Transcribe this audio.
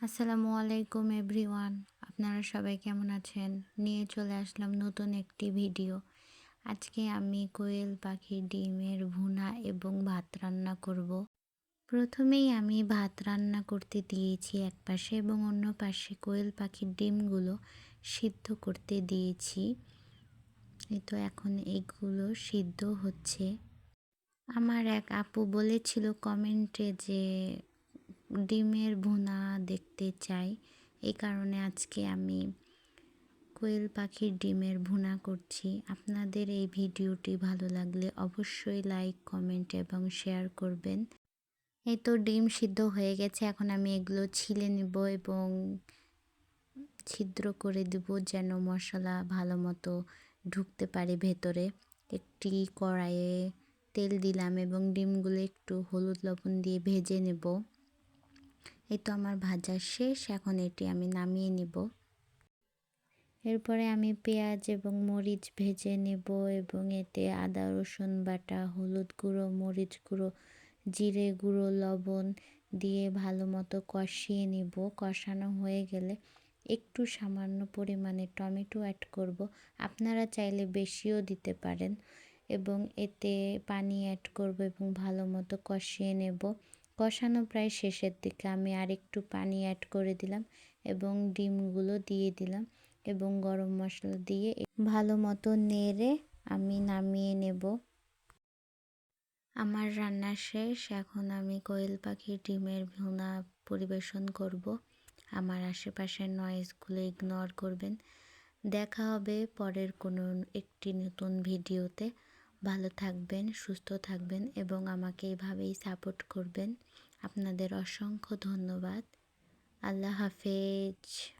আসসালামু আলাইকুম এভরিওয়ান। আপনারা সবাই কেমন আছেন? নিয়ে চলে আসলাম নতুন একটি ভিডিও। আজকে আমি কোয়েল পাখির ডিমের ভুনা এবং ভাত রান্না করব। প্রথমেই আমি ভাত রান্না করতে দিয়েছি এক পাশে এবং অন্য পাশে কোয়েল পাখির ডিমগুলো সিদ্ধ করতে দিয়েছি। এই তো এখন এগুলো সিদ্ধ হচ্ছে। আমার এক আপু বলেছিল কমেন্টে যে ডিমের ভুনা দেখতে চাই। এই কারণে আজকে আমি কোয়েল পাখির ডিমের ভুনা করছি। আপনাদের এই ভিডিওটি ভালো লাগলে অবশ্যই লাইক, কমেন্ট এবং শেয়ার করবেন। এই তো ডিম সিদ্ধ হয়ে গেছে, এখন আমি এগুলো ছিলে নেব এবং ছিদ্র করে দেব যেন মশলা ভালো মতো ঢুকতে পারে ভেতরে। একটি কড়াইয়ে তেল দিলাম এবং ডিমগুলো একটু হলুদ লবণ দিয়ে ভেজে নেব। এই তো আমার ভাজা শেষ, এখন এটি আমি নামিয়ে নিব। এরপরে আমি পেঁয়াজ এবং মরিচ ভেজে নেব এবং এতে আদা, রসুন বাটা, হলুদ গুঁড়ো, মরিচ গুঁড়ো, জিরে গুঁড়ো, লবণ দিয়ে ভালো মতো কষিয়ে নেব। কষানো হয়ে গেলে একটু সামান্য পরিমাণে টমেটো অ্যাড করব। আপনারা চাইলে বেশিও দিতে পারেন এবং এতে পানি অ্যাড করব এবং ভালো মতো কষিয়ে নেব। কষানো প্রায় শেষের দিকে আমি আর একটু পানি অ্যাড করে দিলাম এবং ডিমগুলো দিয়ে দিলাম এবং গরম মশলা দিয়ে ভালো মতো নেড়ে আমি নামিয়ে নেব। আমার রান্না শেষ, এখন আমি কোয়েল পাখির ডিমের ভুনা পরিবেশন করব। আমার আশেপাশের নয়েজগুলো ইগনোর করবেন। দেখা হবে পরের কোনো একটি নতুন ভিডিওতে ভালো থাকবেন সুস্থ থাকবেন এবং আমাকে এভাবেই সাপোর্ট করবেন। আপনাদের অসংখ্য ধন্যবাদ। আল্লাহ হাফেজ।